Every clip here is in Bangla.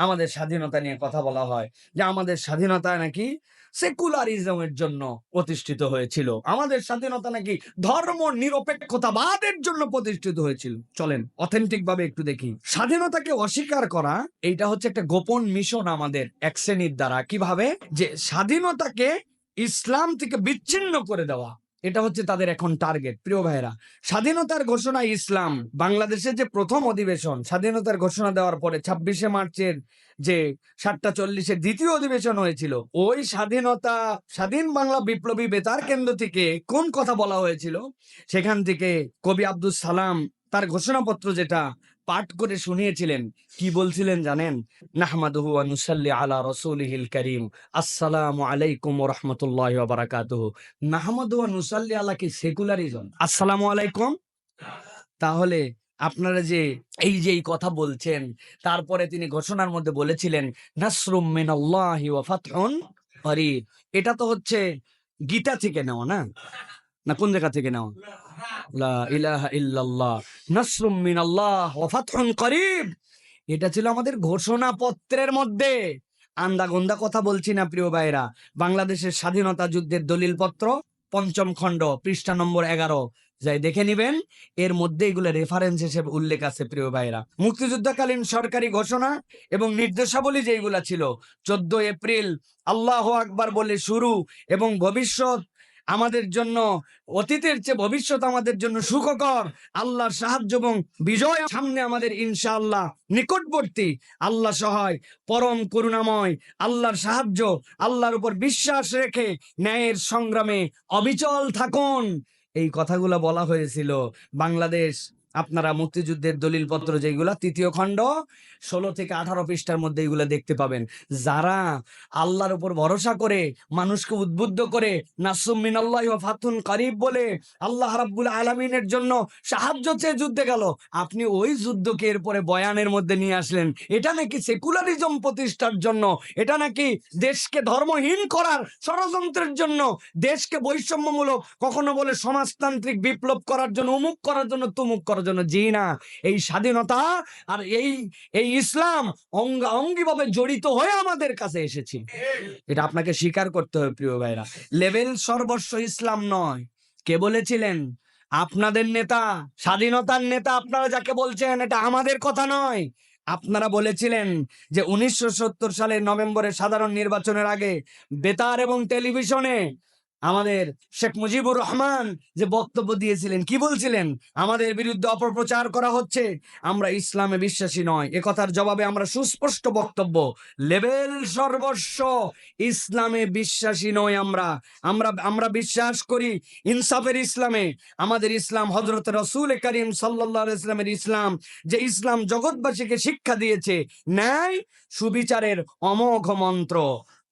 আমাদের স্বাধীনতা নিয়ে কথা বলা হয় যে আমাদের স্বাধীনতা নাকি সেকুলারিজমের জন্য প্রতিষ্ঠিত হয়েছিল। আমাদের স্বাধীনতা নাকি ধর্ম নিরপেক্ষতাবাদের জন্য প্রতিষ্ঠিত হয়েছিল। চলেন অথেন্টিক ভাবে একটু দেখি। স্বাধীনতাকে অস্বীকার করা, এইটা হচ্ছে একটা গোপন মিশন আমাদের এক শ্রেণির দ্বারা। কীভাবে? যে স্বাধীনতাকে ইসলাম থেকে বিচ্ছিন্ন করে দেওয়া। এটা হচ্ছে তাদের এখন টার্গেট প্রিয় ভাইরা স্বাধীনতার ঘোষণা ইসলাম, বাংলাদেশের যে প্রথম অধিবেশন, স্বাধীনতার ঘোষণা দেওয়ার পরে ছাব্বিশে মার্চের যে সাতটা চল্লিশের দ্বিতীয় অধিবেশন হয়েছিল, ওই স্বাধীনতা, স্বাধীন বাংলা বিপ্লবী বেতার কেন্দ্র থেকে কোন কথা বলা হয়েছিল? সেখান থেকে কবি আব্দুল সালাম তার ঘোষণাপত্র যেটা পাঠ করে শুনিয়েছিলেন। কি বলছিলেন জানেন? নাহমাদুহু ওয়া নুসাল্লি আলা রাসূলিহিল কারীম। আসসালামু আলাইকুম রাহমাতুল্লাহি বারাকাতুহু। নাহমাদু ওয়া নুসাল্লি আলা কি সেকুলারিজম? আসসালামু আলাইকুম। তাহলে আপনারা যে এই যে এই কথা বলছেন, তারপরে তিনি ঘোষণার মধ্যে বলেছিলেন, নাসরুম মিনাল্লাহি ওয়া ফাতহুন করিব এটা তো হচ্ছে গীতা থেকে নেওয়া না? না কোন জায়গা থেকে নেওয়া? লা ইলাহা ইল্লাল্লাহ। করিব। এটা ছিল আমাদের ঘোষণাপত্রের মধ্যে। আন্দা কথা বলছি না, প্রিয় ভাইরা বাংলাদেশের স্বাধীনতা যুদ্ধের দলিলপত্র, পঞ্চম খণ্ড, পৃষ্ঠা নম্বর এগারো। যাই দেখে নিবেন, এর মধ্যে এগুলো রেফারেন্স হিসেবে উল্লেখ আছে, প্রিয় ভাইরা মুক্তিযুদ্ধকালীন সরকারি ঘোষণা এবং নির্দেশাবলী যেগুলা ছিল চোদ্দ এপ্রিল আল্লাহ আকবার বলে শুরু এবং ভবিষ্যৎ আমাদের জন্য, অতীতের চেয়ে ভবিষ্যৎ আমাদের জন্য সুখকর। আল্লাহর সাহায্য এবং বিজয় সামনে আমাদের ইনশাআল্লাহ। নিকটবর্তী, আল্লাহ সহায়, পরম করুণাময়, আল্লাহর সাহায্য, আল্লাহর উপর বিশ্বাস রেখে ন্যায়ের সংগ্রামে অবিচল থাকুন। এই কথাগুলো বলা হয়েছিল বাংলাদেশ আপনারা মুক্তিযুদ্ধের দলিলপত্র যেগুলা, তৃতীয় খণ্ড, ষোলো থেকে আঠারো পৃষ্ঠার মধ্যে এগুলো দেখতে পাবেন। যারা আল্লাহর উপর ভরসা করে, মানুষকে উদ্বুদ্ধ করে নাসুম মিনাল্লাহ ফাতুন কারিব বলে আল্লাহ রাব্বুল আলামিনের জন্য সাহায্য চেয়ে যুদ্ধে গেল, আপনি ওই যুদ্ধকে এরপরে বয়ানের মধ্যে নিয়ে আসলেন। এটা নাকি সেকুলারিজম প্রতিষ্ঠার জন্য? এটা নাকি দেশকে ধর্মহীন করার ষড়যন্ত্রের জন্য? দেশকে বৈষম্যমূলক, কখনো বলে সমাজতান্ত্রিক বিপ্লব করার জন্য, উমুক করার জন্য, তুমুক করার জন্য জি না। এই স্বাধীনতা আর এই এই ইসলাম অঙ্গা, অঙ্গিভাবে জড়িত হয়ে আমাদের কাছে এসেছে। এটা আপনাকে স্বীকার করতে হবে, প্রিয় ভাইরা। লেভেল সর্বস্ব ইসলাম নয়। কে বলেছিলেন? আপনাদের নেতা, স্বাধীনতার নেতা আপনারা যাকে বলছেন, এটা আমাদের কথা নয়। আপনারা বলেছিলেন যে উনিশশো সত্তর সালের নভেম্বরের সাধারণ নির্বাচনের আগে বেতার এবং টেলিভিশনে আমাদের শেখ মুজিবুর রহমান যে বক্তব্য দিয়েছিলেন, কি বলছিলেন? আমাদের বিরুদ্ধে অপপ্রচার করা হচ্ছে, আমরা ইসলামে বিশ্বাসী নয়। কথার জবাবে আমরা সুস্পষ্ট বক্তব্য। লেভেল সর্বস্ব, ইসলামে বিশ্বাসী নয় আমরা। আমরা আমরা বিশ্বাস করি ইনসাফের ইসলামে। আমাদের ইসলাম হজরত রসুল করিম সাল্লাহ ইসলামের ইসলাম, যে ইসলাম জগৎবাসীকে শিক্ষা দিয়েছে, ন্যায় সুবিচারের অমোঘ মন্ত্র।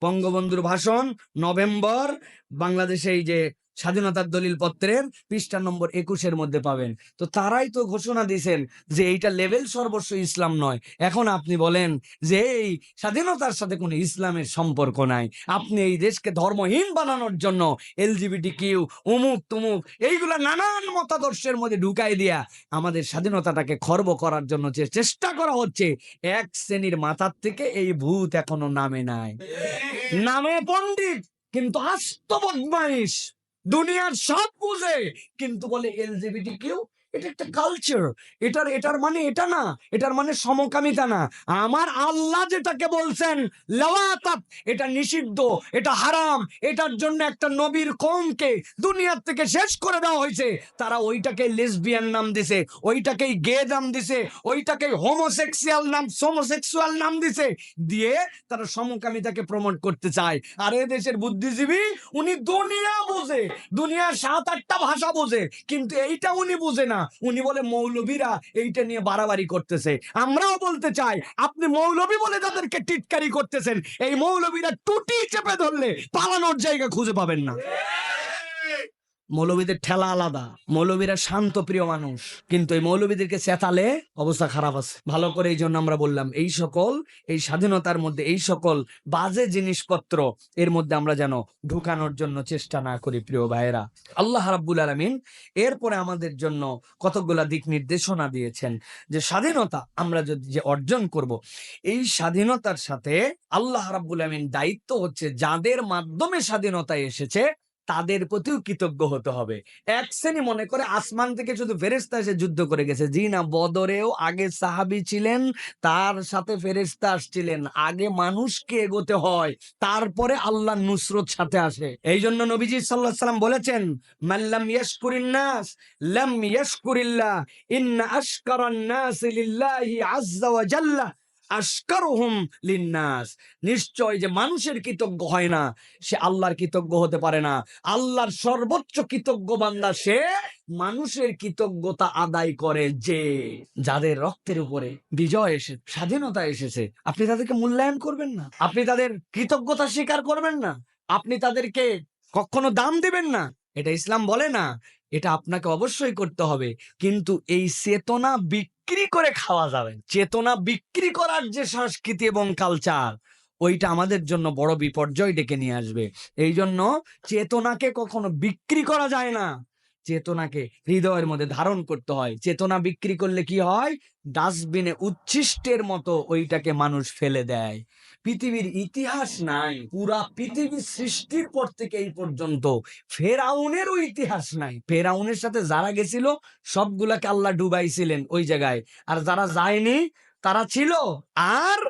বঙ্গবন্ধুর ভাষণ নভেম্বর বাংলাদেশে এই যে স্বাধীনতার দলিল পত্রের পৃষ্ঠা নম্বর একুশের মধ্যে পাবেন। তো তারাই তো ঘোষণা দিয়েছেন যে এইটা লেভেল সর্বস্ব ইসলাম নয়। এখন আপনি বলেন যে এই স্বাধীনতার সাথে কোনো ইসলামের সম্পর্ক নাই। আপনি এই দেশকে ধর্মহীন বানানোর জন্য এলজিবিটি কিউ উমুক তুমুক এইগুলা নানান মতাদর্শের মধ্যে ঢুকাই দিয়া আমাদের স্বাধীনতাটাকে খর্ব করার জন্য যে চেষ্টা করা হচ্ছে এক শ্রেণির মাথার থেকে এই ভূত এখনও নামে নাই। নামে পণ্ডিত কিন্তু আস্ত বদমাইশ। দুনিয়ার সব বুঝে। কিন্তু বলে এলজিবিটি কেউ এটা একটা কালচার এটার এটার মানে এটা না, এটার মানে সমকামিতা না। আমার আল্লাহ যেটাকে বলছেন এটা নিষিদ্ধ, এটা হারাম, এটার জন্য একটা নবীর কমকে দুনিয়ার থেকে শেষ করে দেওয়া হয়েছে। তারা ওইটাকে লেসবিয়ান নাম দিছে, ওইটাকেই গে নাম দিছে ওইটাকে হোমোসেক্সুয়াল নাম হোমোসেক্সুয়াল নাম দিছে। দিয়ে তারা সমকামিতাকে প্রমোট করতে চায়। আর এ দেশের বুদ্ধিজীবী, উনি দুনিয়া বোঝে, দুনিয়ার সাত আটটা ভাষা বোঝে, কিন্তু এইটা উনি বুঝে না। উনি বলে, মৌলবীরা এইটা নিয়ে বাড়াবাড়ি করতেছে। আমরাও বলতে চাই, আপনি মৌলবী বলে তাদেরকে টিটকারি করতেছেন, এই মৌলবীরা টুটি চেপে ধরলে পালানোর জায়গা খুঁজে পাবেন না। মৌলবীদের ঠেলা আলাদা। মৌলবীরা শান্ত, প্রিয় মানুষ। কিন্তু এই মৌলবীদেরকে চেতালে অবস্থা খারাপ আছে। ভালো করে এই জন্য আমরা বললাম, এই সকল, এই স্বাধীনতার মধ্যে এই সকল বাজে জিনিসপত্র, এর মধ্যে আমরা যেন ঢুকানোর জন্য চেষ্টা না করি, প্রিয় ভাইয়েরা। আল্লাহ রাব্বুল আলামিন এরপরে আমাদের জন্য কতগুলা দিক নির্দেশনা দিয়েছেন যে স্বাধীনতা আমরা যদি যে অর্জন করব, এই স্বাধীনতার সাথে আল্লাহ রাব্বুল আলামিন দায়িত্ব হচ্ছে যাদের মাধ্যমে স্বাধীনতা এসেছে তাদের প্রতিও কৃতজ্ঞ হতে হবে। এক শ্রেণি মনে করে আসমান থেকে শুধু ফেরেস্তা এসে যুদ্ধ করে গেছে। জি না, বদরেও আগে সাহাবি ছিলেন, তার সাথে ফেরেস্তা আসছিলেন। আগে মানুষকে এগোতে হয়, তারপরে আল্লাহ নুসরত সাথে আসে। এই জন্য নবীজি সাল্লাহ সাল্লাম বলেছেন মাল্লাম ইয়াশকুরিন নাস, লাম ইয়াশকুরিল্লাহ, ইন্না আশকারান লিল্লাহি আযজা ওয়া জাল্লা। আশকারুহুম লিন্নাস। নিশ্চয় যে মানুষের কৃতজ্ঞ হয় না, সে আল্লাহর কৃতজ্ঞ হতে পারে না। আল্লাহর সর্বোচ্চ কৃতজ্ঞ বান্দা সে মানুষের কৃতজ্ঞতা আদায় করে যে যাদের রক্তের উপরে বিজয় এসে, স্বাধীনতা এসেছে। আপনি তাদেরকে মূল্যায়ন করবেন না। আপনি তাদের কৃতজ্ঞতা স্বীকার করবেন না। আপনি তাদেরকে কখনো দাম দেবেন না। এটা ইসলাম বলে না। এটা আপনাকে অবশ্যই করতে হবে। কিন্তু এই চেতনা বিক্রি করে খাওয়া যাবে। চেতনা বিক্রি করার যে সংস্কৃতি এবং কালচার ওইটা আমাদের জন্য বড় বিপর্যয় ডেকে নিয়ে আসবে। এই জন্য চেতনাকে কখনো বিক্রি করা যায় না। চেতনাকে হৃদয়ের মধ্যে ধারণ করতে হয়। চেতনা বিক্রি করলে কি হয়? ডাস্টবিনে উচ্ছিষ্টের মতো ওইটাকে মানুষ ফেলে দেয়। পৃথিবীর ইতিহাস নাই, পুরা পৃথিবীর সৃষ্টির পর থেকে এই পর্যন্ত। ফেরাউনেরও ইতিহাস নাই। ফেরাউনের সাথে যারা গেছিল, সবগুলাকে আল্লাহ ডুবাইছিলেন ওই জায়গায়। আর যারা যায়নি, তারা ছিল আর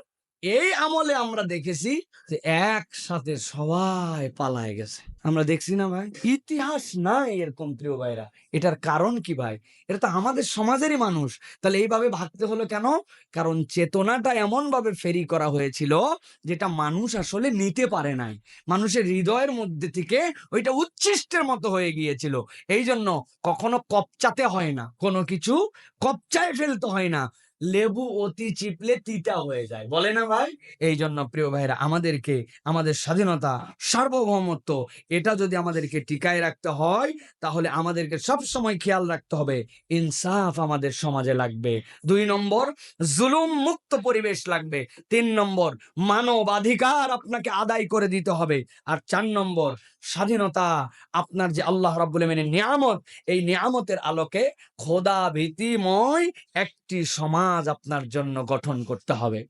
এই আমলে আমরা দেখেছি যে একসাথে সবাই পালায় গেছে। আমরা দেখছি না ভাই? ইতিহাস না এরকম প্রিয় ভাইরা। এটার কারণ কি ভাই? এটা তো আমাদের সমাজেরই মানুষ। তাহলে এইভাবে ভাবতে হলো কেন? কারণ চেতনাটা এমন ভাবে ফেরি করা হয়েছিল যেটা মানুষ আসলে নিতে পারে নাই। মানুষের হৃদয়ের মধ্যে থেকে ওইটা উচ্ছিষ্টের মতো হয়ে গিয়েছিল। এই জন্য কখনো কপচাতে হয় না। কোনো কিছু কপচায় ফেলতে হয় না। লেবু অতি চিপলে তিতা হয়ে যায়। বলে না ভাই? এই জন্য প্রিয় ভাইরা আমাদেরকে, আমাদের স্বাধীনতা, সার্বভৌমত্ব, এটা যদি আমাদেরকে টিকায় রাখতে হয়, তাহলে আমাদেরকে সব সময় খেয়াল রাখতে হবে, ইনসাফ আমাদের সমাজে লাগবে। দুই নম্বর, জুলুম মুক্ত পরিবেশ লাগবে। তিন নম্বর, মানবাধিকার আপনাকে আদায় করে দিতে হবে। আর চার নম্বর, স্বাধীনতা, আপনার যে আল্লাহ রাব্বুল আমিনের নিয়ামত, এই নিয়ামতের আলোকে খোদা ভীতিময় একটি সমাজ আপনার জন্য গঠন করতে হবে।